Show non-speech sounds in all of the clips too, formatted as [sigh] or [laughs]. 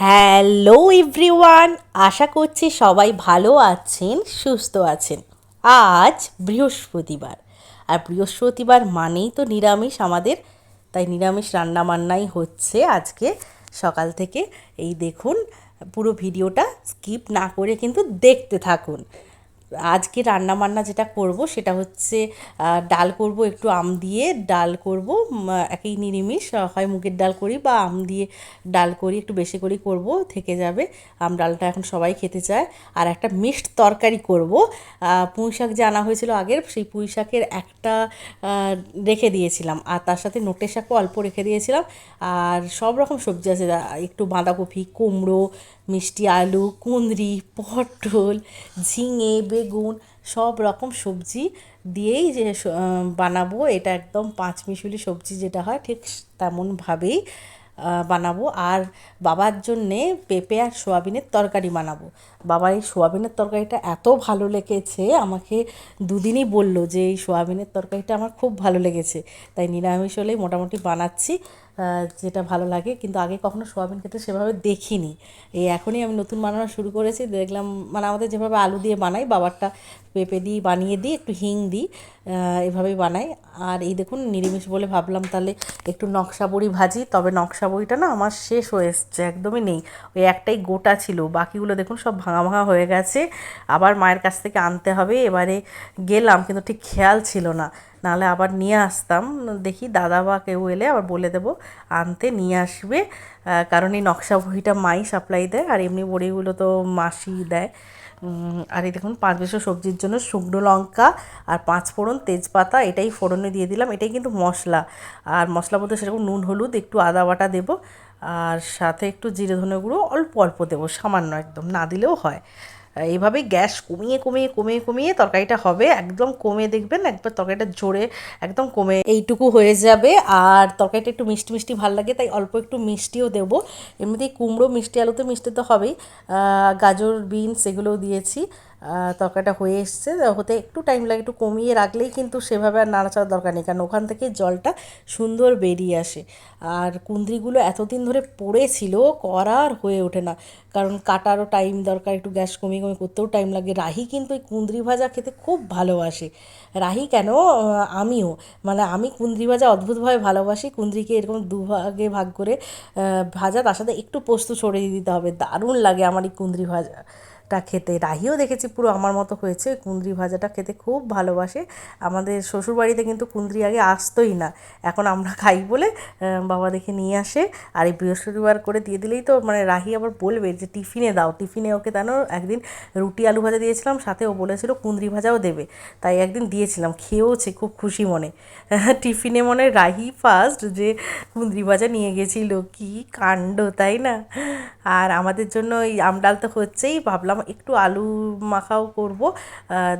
Hello everyone, আশা করছি সবাই ভালো আছেন, সুস্থ আছেন। আজ বৃহস্পতিবার। আর বৃহস্পতিবার মানেই তো নিরামিষ আমাদের, তাই নিরামিষ রান্না বান্নাই হচ্ছে আজকে। সকাল থেকে এই দেখুন, পুরো ভিডিওটা স্কিপ না করে কিন্তু দেখতে থাকুন। আজকে রান্না বান্না যেটা করব সেটা হচ্ছে ডাল করব, একটু আম দিয়ে ডাল করব একই নিরামিষ হয় মুগের ডাল করি বা আম দিয়ে ডাল করি, একটু বেশি করে করব, থেকে যাবে। আম ডালটা এখন সবাই খেতে চায়। আর একটা মিক্সড তরকারি করব। পুঁই শাক যে আনা হয়েছিল আগের, সেই পুঁই শাকের একটা রেখে দিয়েছিলাম। আর তার সাথে নোটে শাকও অল্প রেখে দিয়েছিলাম। আর সব রকম সবজি আছে একটু বাঁধাকপি, কুমড়ো মিষ্টি আলু, কুঁদরি, পটল, ঝিঙে, বেগুন, সব রকম সবজি দিয়েই যে বানাবো। এটা একদম পাঁচ মিশুলি সবজি যেটা হয়, ঠিক তেমনভাবেই বানাবো। আর বাবার জন্যে পেঁপে আর সোয়াবিনের তরকারি বানাবো। বাবার এই সোয়াবিনের তরকারিটা এত ভালো লেগেছে, আমাকে দুদিনই বলল যে এই সোয়াবিনের তরকারিটা আমার খুব ভালো লেগেছে। তাই নিরামিষ হলেই মোটামুটি বানাচ্ছি যেটা ভালো লাগে। কিন্তু আগে কখনো সোয়াবিন খেতে সেভাবে দেখিনি। এই এখনই আমি নতুন বানানো শুরু করেছি, দেখলাম মানে আমাদের যেভাবে আলু দিয়ে বানাই, বাবারটা পেঁপে দিই বানিয়ে দিই, একটু হিং দিই এভাবেই বানাই। আর এই দেখুন নিরামিষ বলে ভাবলাম তাহলে একটু নকশা বড়ি ভাজি, তবে নকশা বড়িটা না আমার শেষ হয়ে এসছে, একদমই নেই। ওই একটাই গোটা ছিল, বাকিগুলো দেখুন সব ভাঙা ভাঙা হয়ে গেছে। আবার মায়ের কাছ থেকে আনতে হবে। এবারে গেলাম, কিন্তু ঠিক খেয়াল ছিল না। নাহলে আবার নিয়ে আসতাম। দেখি দাদা বা কেউ এলে আবার বলে দেবো, আনতে নিয়ে আসবে। কারণ এই নকশা বহিটা মাই সাপ্লাই দেয়, আর এমনি বড়িগুলো তো মাসি দেয়। আর এই দেখুন, পাঁচ বেশো সবজির জন্য শুকনো লঙ্কা আর পাঁচ ফোড়ন তেজপাতা, এটাই ফোড়নে দিয়ে দিলাম। এটাই কিন্তু মশলা। আর মশলা বলতে সেরকম নুন, হলুদ, একটু আদা বাটা দেবো। আর সাথে একটু জিরে ধনে গুঁড়ো, অল্প অল্প দেবো, সামান্য একদম, না দিলেও হয়। এইভাবেই গ্যাস কমিয়ে কমিয়ে কমিয়ে কমিয়ে তরকারিটা হবে, একদম কমে দেখবেন, একবার তরকারিটা জোরে একদম কমে এইটুকু হয়ে যাবে। আর তরকারিটা একটু মিষ্টি মিষ্টি ভালো লাগে, তাই অল্প একটু মিষ্টিও দেবো। এমনিতেই কুমড়ো, মিষ্টি, আলুতে মিষ্টি তো হবেই। গাজর, বিনস এগুলোও দিয়েছি। তরকারিটা হয়ে এসছে। হতে একটু টাইম লাগে, একটু কমিয়ে রাখলেই কিন্তু সেভাবে আর নাড়াচাড়ার দরকার নেই। কারণ ওখান থেকে জলটা সুন্দর বেরিয়ে আসে। আর কুন্দ্রিগুলো এতদিন ধরে পড়েছিল করার হয়ে ওঠে না। কারণ কাটারও টাইম দরকার, একটু গ্যাস কমিয়ে কমিয়ে করতেও টাইম লাগে। রাহি কিন্তু ওই কুন্দ্রি ভাজা খেতে খুব ভালোবাসে। রাহি কেন? আমিও। মানে আমি কুন্দ্রি ভাজা অদ্ভুতভাবে ভালোবাসি। কুন্দ্রিকে এরকম দুভাগে ভাগ করে ভাজা তার সাথে একটু পোস্ত ছড়িয়ে দিতে হবে। দারুণ লাগে আমার এই কুন্দ্রি ভাজা। টা খেতে রাহিও দেখেছি, পুরো আমার মতো হয়েছে। কুন্দ্রি ভাজাটা খেতে খুব ভালোবাসে। আমাদের শ্বশুরবাড়িতে কিন্তু কুন্দ্রি আগে আসতোই না। এখন আমরা খাই বলে বাবা দেখে নিয়ে আসে। আর এই বৃহস্পতিবার করে দিয়ে দিলেই তো মানে রাহি আবার বলবে যে, টিফিনে দাও। টিফিনে ওকে জানো একদিন রুটি আলু ভাজা দিয়েছিলাম, সাথে ও বলেছিল কুন্দ্রি ভাজাও দেবে। তাই একদিন দিয়েছিলাম, খেয়েওছে খুব খুশি মনে। [laughs] টিফিনে মনে রাহি ফার্স্ট যে কুন্দ্রি ভাজা নিয়ে গেছিল। কি কাণ্ড, তাই না? আর আমাদের জন্য এই আমডাল তো হচ্ছেই, ভাবলাম একটু আলু মাখাও করব।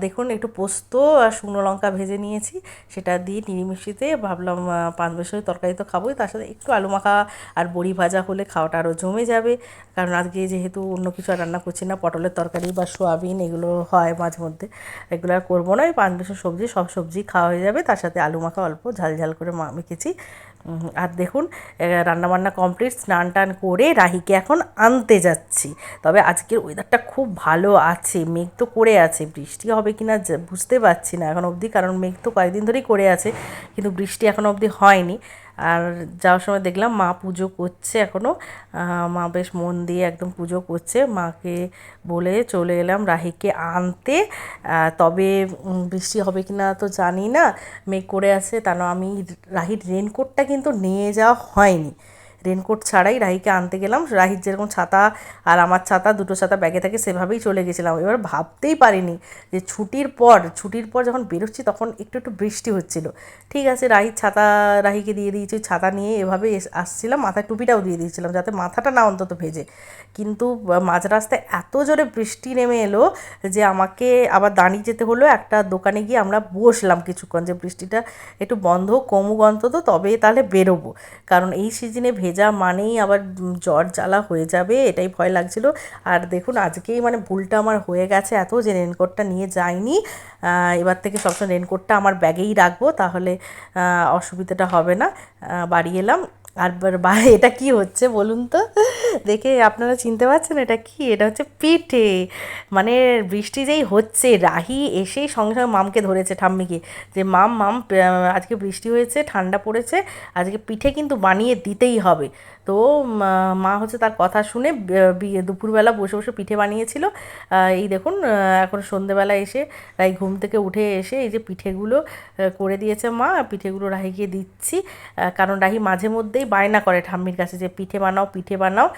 দেখুন একটু পোস্ত আর শুকনো লঙ্কা ভেজে নিয়েছি। সেটা দিয়ে নিরিমিশিতে ভাবলাম আহ, পাঁচ তরকারি তো খাবোই। তার সাথে একটু আলু মাখা আর বড়ি ভাজা হলে খাওয়াটা আরও জমে যাবে। কারণ আজকে যেহেতু অন্য কিছু আর রান্না করছি না পটলের তরকারি বা সোয়াবিন এগুলো হয় মাঝে মধ্যে। এগুলো আর করব না। ওই পাঁচ বছর সবজি সব সবজি খাওয়া হয়ে যাবে। তার সাথে আলু মাখা অল্প ঝাল ঝাল করে মেখেছি। আর দেখুন রান্নাবান্না কমপ্লিট স্নান টান করে রাহিকে এখন আনতে যাচ্ছি। তবে আজকের ওয়েদারটা খুব ভালো আছে, মেঘ তো করে আছে। বৃষ্টি হবে কি না বুঝতে পারছি না এখন অবধি, কারণ মেঘ তো কয়েকদিন ধরেই করে আছে, কিন্তু বৃষ্টি এখন অবধি হয়নি। আর যাওয়ার সময় দেখলাম মা পুজো করছে এখনও মা বেশ মন দিয়ে একদম পুজো করছে। মাকে বলে চলে এলাম রাহিকে আনতে। তবে বৃষ্টি হবে কি না তো জানি না। মেঘ করে আছে, তা আমি রাহির রেনকোটটা কিন্তু নিয়ে যাওয়া হয়নি। রেনকোট ছাড়াই রাহিকে আনতে গেলাম। রাহির যেরকম ছাতা আর আমার ছাতা, দুটো ছাতা ব্যাগে থাকে, সেভাবেই চলে গেছিলাম। এবার ভাবতেই পারিনি যে ছুটির পর ছুটির পর যখন বেরোচ্ছি তখন একটু একটু বৃষ্টি হচ্ছিল। ঠিক আছে, রাহির ছাতা, রাহিকে দিয়ে দিয়েছি, ছাতা নিয়ে এভাবে আসছিলাম, মাথায় টুপিটাও দিয়ে দিয়েছিলাম যাতে মাথাটা না অন্তত ভেজে। কিন্তু মাঝ রাস্তায় এত জোরে বৃষ্টি নেমে এলো যে আমাকে আবার দাঁড়িয়ে যেতে হলো। একটা দোকানে গিয়ে আমরা বসলাম কিছুক্ষণ যে বৃষ্টিটা একটু বন্ধ কমুক অন্তত তবে তাহলে বেরোবো। কারণ এই সিজনে ভেজা মানেই আবার জ্বর জ্বালা হয়ে যাবে, এটাই ভয় লাগছিল। আর দেখুন, আজকেই মানে ভুলটা আমার হয়ে গেছে এত যে রেনকোটটা নিয়ে যাইনি। এবার থেকে সবসময় রেনকোটটা আমার ব্যাগেই রাখব, তাহলে অসুবিধাটা হবে না। বাড়ি এলাম। আর বা, এটা কি হচ্ছে বলুন তো? দেখে আপনারা চিনতে পারছেন এটা কি? এটা হচ্ছে পিঠে। মানে বৃষ্টি যেই হচ্ছে, রাহি এসেই সঙ্গে সঙ্গে মামকে ধরেছে ঠাম্মিকে। যে, মাম মাম আজকে বৃষ্টি হয়েছে, ঠান্ডা পড়েছে, আজকে পিঠে কিন্তু বানিয়ে দিতেই হবে। তো, মা- হচ্ছে তার কথা শুনে দুপুরবেলা বসে বসে পিঠে বানিয়েছিল। এই দেখুন এখন সন্ধেবেলা এসে রাই ঘুম থেকে উঠে এসে এই যে পিঠেগুলো করে দিয়েছে মা। পিঠেগুলো রাহিকে দিচ্ছি। কারণ রাহি মাঝে মধ্যেই বায়না করে ঠাম্মির কাছে যে, পিঠে বানাও পিঠে বানাও।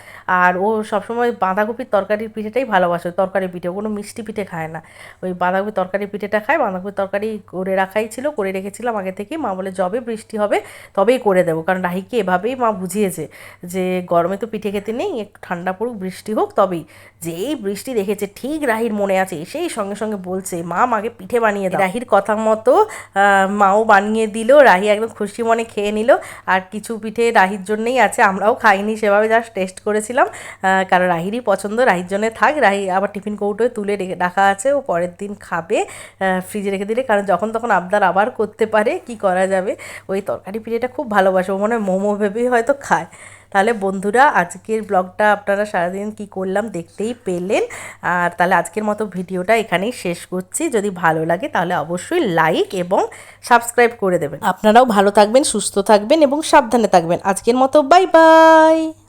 আর ও সবসময় বাঁধাকপির তরকারির পিঠেটাই ভালোবাসে তরকারি পিঠে। কোনো মিষ্টি পিঠে খায় না। ওই বাঁধাকপির তরকারি পিঠেটা খায়, বাঁধাকপির তরকারি করে রাখাই ছিল, করে রেখেছিলাম আগে থেকেই। মা বলে, যবে বৃষ্টি হবে তবেই করে দেবো। কারণ রাহিকে এভাবেই মা বুঝিয়েছে যে, গরমে তো পিঠে খেতে নেই ঠান্ডা পড়ুক, বৃষ্টি হোক তবেই। যেই বৃষ্টি দেখেছে, ঠিক রাহির মনে আছে, এসেই সঙ্গে সঙ্গে বলছে, মা, মাকে পিঠে বানিয়ে দাও। রাহির কথা মতো মাও বানিয়ে দিল, রাহি একদম খুশি মনে খেয়ে নিল, আর কিছু পিঠে রাহির জন্যেই আছে, আমরাও খাইনি, সেভাবে জাস্ট টেস্ট করেছিলাম। কারণ রাহিরই পছন্দ, রাহির জন্যে থাক, রাহি আবার টিফিন কৌটোয় তুলে রেখে, রাখা আছে, ও পরের দিন খাবে ফ্রিজে রেখে দিলে, কারণ যখন তখন আবদার আবার করতে পারে, কি করা যাবে? ওই তরকারি পিঠেটা খুব ভালোবাসে, ও মনে হয় মোমো ভেবেই হয়তো খায়। তাহলে বন্ধুরা, আজকের ব্লগটা আপনারা সারাদিন কি করলাম দেখতেই পেলেন। আর তাহলে আজকের মতো ভিডিওটা এখানেই শেষ করছি। যদি ভালো লাগে তাহলে অবশ্যই লাইক এবং সাবস্ক্রাইব করে দেবেন। আপনারাও ভালো থাকবেন, সুস্থ থাকবেন এবং সাবধানে থাকবেন। আজকের মতো বাই বাই।